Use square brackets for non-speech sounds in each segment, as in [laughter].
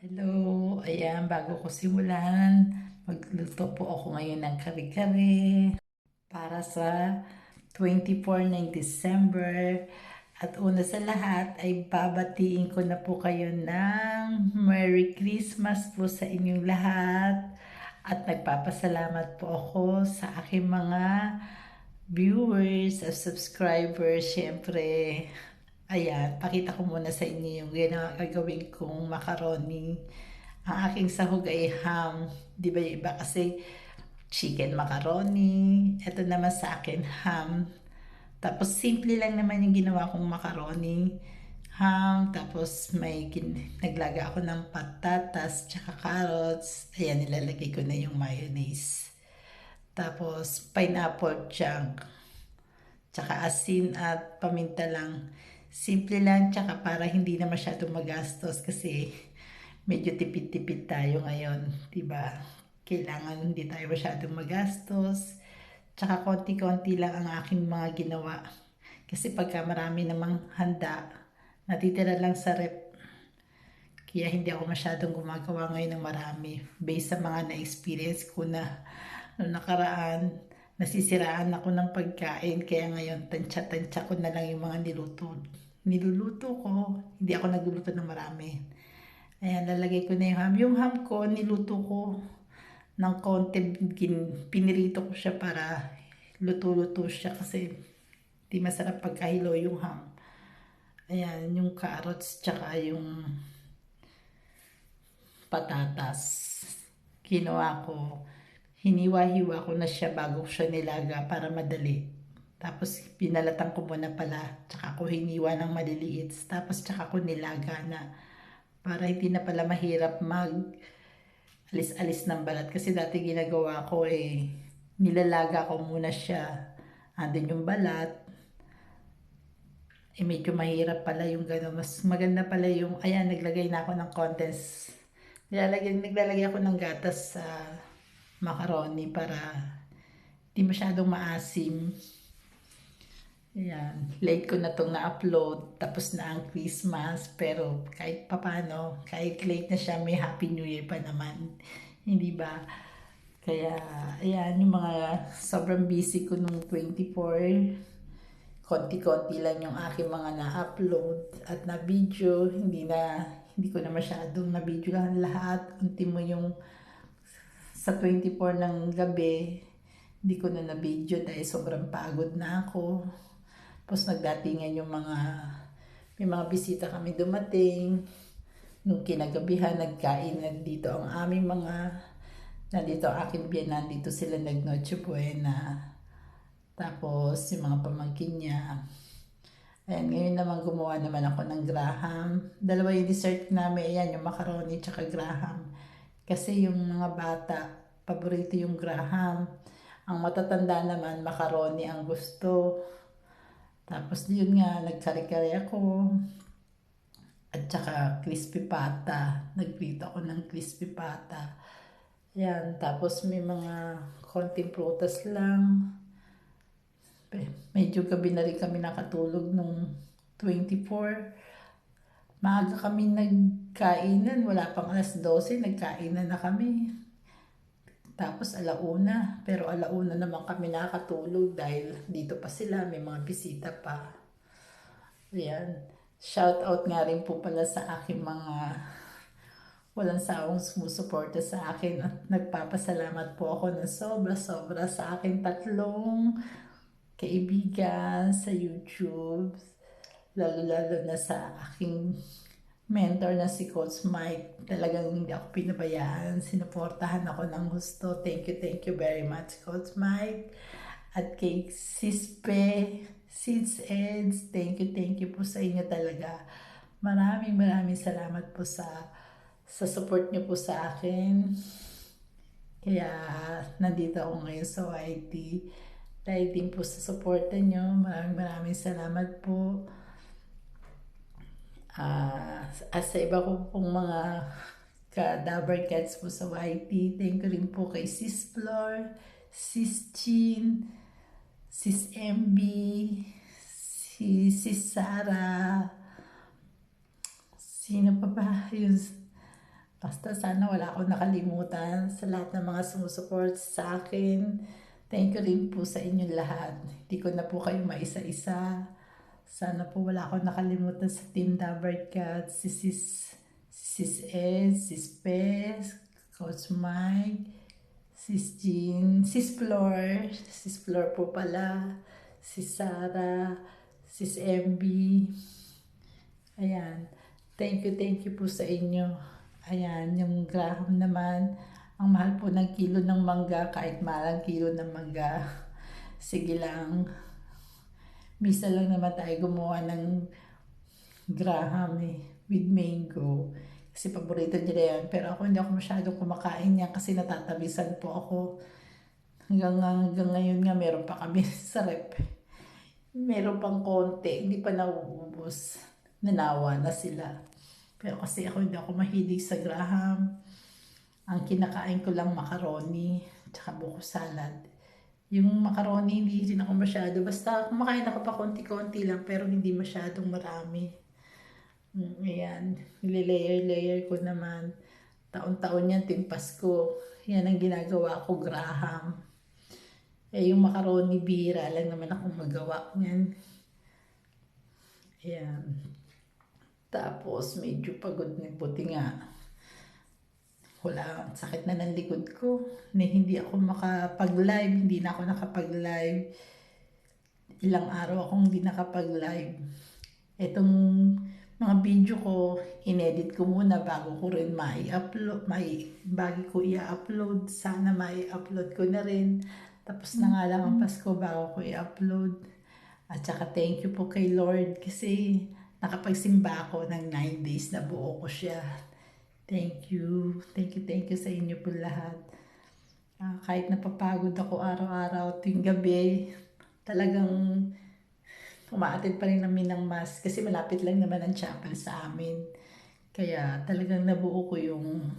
Hello, ayan, bago ko simulan, magluto po ako ngayon ng kare-kare para sa 24 ng December. At una sa lahat ay babatiin ko na po kayo ng Merry Christmas po sa inyong lahat. At nagpapasalamat po ako sa aking mga viewers at subscribers. Siyempre, Ayan, pakita ko muna sa inyo yung gagawin kong macaroni. Ang aking sahog ay ham. Di ba yung iba kasi chicken macaroni. Ito naman sa akin ham. Tapos simple lang naman yung ginawa kong macaroni. Ham, tapos may naglaga ako ng patatas, tsaka carrots. Ayan, nilalagay ko na yung mayonnaise. Tapos pineapple chunk. Tsaka asin at paminta lang simple lang tsaka para hindi na masyadong magastos kasi medyo tipid-tipid tayo ngayon, 'di ba? Kailangan hindi tayo masyadong magastos. Tsaka konti-konti lang ang aking mga ginawa. Kasi pagka marami namang handa, natitira lang sa rep. Kaya hindi ako masyadong gumagawa ngayon ng marami. Based sa mga na-experience ko na nakaraan, nasisiraan ako ng pagkain. Kaya ngayon, tansya-tansya ko na lang yung mga niluto niluluto ko. Hindi ako nagluluto ng marami. Ayan, lalagay ko na yung ham. Yung ham ko, niluto ko ng konti. Pinirito ko siya para luto-luto siya kasi di masarap pagkahilo yung ham. Ayan, yung carrots tsaka yung patatas. Ginawa ko, hiniwa-hiwa ko na siya bago siya nilaga para madali. Tapos, pinalatan ko muna pala. Tsaka ko hiniwa ng maliliit. Tapos, tsaka ko nilaga na. Para hindi na pala mahirap mag alis-alis ng balat. Kasi dati ginagawa ko eh, nilalaga ko muna siya. Andun yung balat. Eh, medyo mahirap pala yung gano'n. Mas maganda pala yung, ayan, naglagay na ako ng contents. Nilalagay, naglalagay ako ng gatas sa macaroni para di masyadong maasim. Ayan, late ko na itong na-upload, tapos na ang Christmas, pero kahit papano, kahit late na siya, may Happy New Year pa naman. Hindi ba? Kaya, ayan, yung mga sobrang busy ko nung 24, konti-konti lang yung aking mga na-upload at na-video, hindi na, hindi ko na masyadong na-video lang lahat. Unti mo yung sa 24 ng gabi, hindi ko na na-video dahil sobrang pagod na ako. Tapos nagdatingan yung mga, may mga bisita kami dumating. Nung kinagabihan, nagkain na dito ang aming mga, nandito ang aking biyanan, dito sila nag-Noche Buena. Tapos yung mga pamangkin niya. Ayan, ngayon naman gumawa naman ako ng graham. Dalawa yung dessert namin, ayan, yung macaroni tsaka graham. Kasi yung mga bata, paborito yung graham. Ang matatanda naman, macaroni ang gusto. Tapos yun nga, nagkari-kari ako. At saka crispy pata. Nagprito ako ng crispy pata. Yan, tapos may mga konting prutas lang. Medyo gabi na rin kami nakatulog nung 24. Maaga kami nagkainan, wala pang alas 12, nagkainan na kami. Tapos alauna, pero alauna naman kami nakatulog dahil dito pa sila, may mga bisita pa. Ayan. Shout out nga rin po pala sa aking mga walang sawang sumusuporta sa akin at nagpapasalamat po ako ng sobra-sobra sa aking tatlong kaibigan sa YouTube, lalo-lalo na sa aking mentor na si Coach Mike. Talagang hindi ako pinabayaan. Sinuportahan ako ng gusto. Thank you, thank you very much, Coach Mike. At kay Sispe, Seeds Eds, thank you, thank you po sa inyo talaga. Maraming maraming salamat po sa sa support niyo po sa akin. Kaya nandito ako ngayon sa YT. Dahil din po sa support niyo. Maraming maraming salamat po. Uh, as sa iba ko pong mga ka-Dabber Cats po sa YT, thank you rin po kay Sis Flor, Sis Chin, Sis MB, si Sis Sara, sino pa ba? Yung, Basta sana wala akong nakalimutan sa lahat ng mga sumusuport sa akin. Thank you rin po sa inyong lahat. Hindi ko na po kayo maisa-isa. Sana po wala akong nakalimutan sa Team Dabber Cat, si Sis, si Sis Ed, Sis Pes, Coach Mike, Sis Jean, Sis Flor, Sis Flor po pala, Sis Sarah, Sis MB. Ayan. Thank you, thank you po sa inyo. Ayan, yung graham naman. Ang mahal po ng kilo ng mangga, kahit mahal ang kilo ng mangga. Sige lang. Misa lang naman tayo gumawa ng graham eh, with mango. Kasi paborito nila yan. Pero ako hindi ako masyadong kumakain yan kasi natatabisan po ako. Hanggang, hanggang ngayon nga meron pa kami [laughs] sa rep. Meron pang konti, hindi pa nauubos. Nanawa na sila. Pero kasi ako hindi ako mahilig sa graham. Ang kinakain ko lang macaroni, tsaka buko salad. Yung macaroni, hindi rin ako masyado. Basta kumakain ako pa konti-konti lang, pero hindi masyadong marami. Mm, Ayan, nililayer-layer ko naman. Taon-taon yan, ting Pasko. Yan ang ginagawa ko, graham. Eh, yung macaroni, bira lang naman akong magawa niyan. Ayan. Tapos, medyo pagod na buti nga. Wala, sakit na ng likod ko. Na hindi ako makapag-live, hindi na ako nakapag-live. Ilang araw akong hindi nakapag-live. Itong mga video ko, inedit ko muna bago ko rin mai-upload, mai, bago ko i-upload. Sana mai-upload ko na rin. Tapos na nga lang ang Pasko bago ko i-upload. At saka thank you po kay Lord kasi nakapagsimba ako ng 9 days na buo ko siya. Thank you. Thank you, thank you sa inyo po lahat. Ah, kahit napapagod ako araw-araw tuwing gabi, talagang umaattend pa rin namin ng mass kasi malapit lang naman ang chapel sa amin. Kaya talagang nabuo ko yung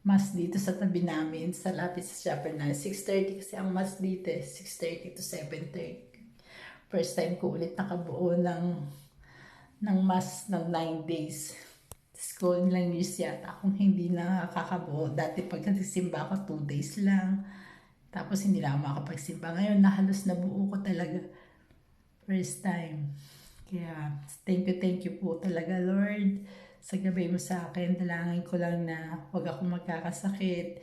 mass dito sa tabi namin, sa lapit sa chapel na 6.30 kasi ang mass dito eh, 6.30 to 7.30. First time ko ulit nakabuo ng ng mass ng 9 days. School lang years yata akong hindi nakakabuo. Dati pag nagsimba ako 2 days lang. Tapos hindi na ako makapagsimba. Ngayon na halos nabuo ko talaga. First time. Kaya thank you, thank you po talaga Lord. Sa gabi mo sa akin, dalangin ko lang na huwag akong magkakasakit.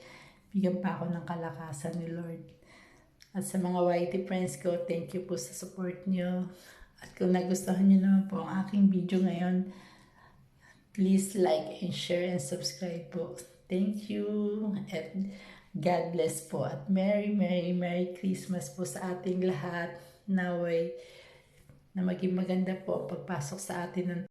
Bigyan pa ako ng kalakasan ni Lord. At sa mga YT friends ko, thank you po sa support nyo. At kung nagustuhan nyo naman po ang aking video ngayon, please like and share and subscribe po. Thank you. At God bless po. At Merry, Merry, Merry Christmas po sa ating lahat. Naway na maging maganda po ang pagpasok sa atin ng